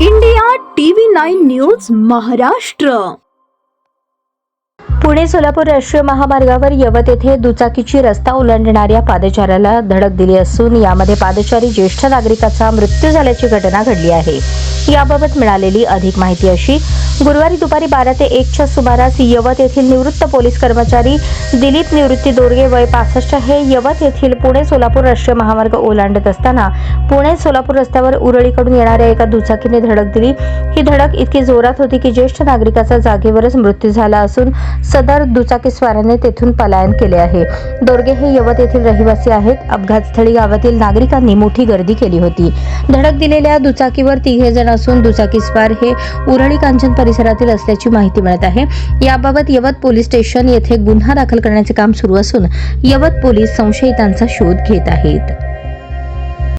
India TV nine news Maharashtra. Pune Solapur राष्ट्रीय महामार्गावर यवत येथे दुचाकीची रस्ता ओलांडणाऱ्या पादचाऱ्याला धडक दिली असून यामध्ये पादचारी ज्येष्ठ नागरिकाचा मृत्यू झाल्याची घटना घडली आहे. याबाबत मिळालेली अधिक माहिती अशी गुरुवारी दुपारी बारा ते एकच्या सुमारास यवत येथील निवृत्त पोलीस कर्मचारी दिलीप निवृत्ती दोरगे वय पासष्ट हे यवत येथील पुणे सोलापूर राष्ट्रीय महामार्ग ओलांडत असताना पुणे सोलापूर रस्त्यावर उरळीकडून येणाऱ्या एका दुचाकीने धडक दिली. ही धडक इतकी जोरात होती की ज्येष्ठ नागरिकाचा जागेवरच मृत्यू झाला असून सदर दुचाकीस्वाराने तेथून पलायन केले आहे. दोरगे हे यवत येथील रहिवासी आहेत. अपघातस्थळी गावातील नागरिकांनी मोठी गर्दी केली होती. धडक दिलेल्या दुचाकीवर तिघे जण असून दुचाकीस्वार हे उरळी कांचन परिसरातील असल्याची माहिती मिळत आहे. याबाबत यवत पोलीस स्टेशन येथे गुन्हा दाखल करण्याचे काम सुरू असून यवत पोलीस संशयितांचा शोध घेत आहेत.